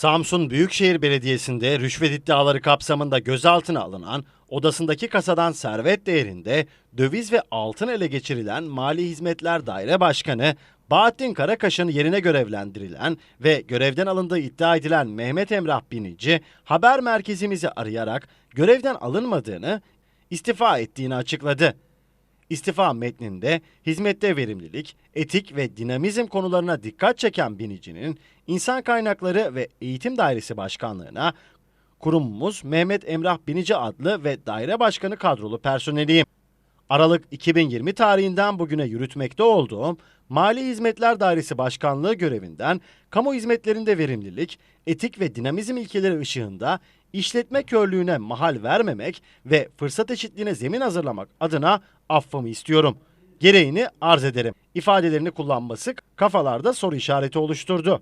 Samsun Büyükşehir Belediyesi'nde rüşvet iddiaları kapsamında gözaltına alınan, odasındaki kasadan servet değerinde döviz ve altın ele geçirilen Mali Hizmetler Daire Başkanı Bahattin Karakaş'ın yerine görevlendirilen ve görevden alındığı iddia edilen Mehmet Emrah Binici, haber merkezimizi arayarak görevden alınmadığını, istifa ettiğini açıkladı. İstifa metninde hizmette verimlilik, etik ve dinamizm konularına dikkat çeken Binici'nin İnsan Kaynakları ve Eğitim Dairesi Başkanlığına kurumumuz Mehmet Emrah Binici adlı ve daire başkanı kadrolu personeliyim. Aralık 2020 tarihinden bugüne yürütmekte olduğum Mali Hizmetler Dairesi Başkanlığı görevinden kamu hizmetlerinde verimlilik, etik ve dinamizm ilkeleri ışığında işletme körlüğüne mahal vermemek ve fırsat eşitliğine zemin hazırlamak adına affımı istiyorum. Gereğini arz ederim. ifadelerini kullanması kafalarda soru işareti oluşturdu.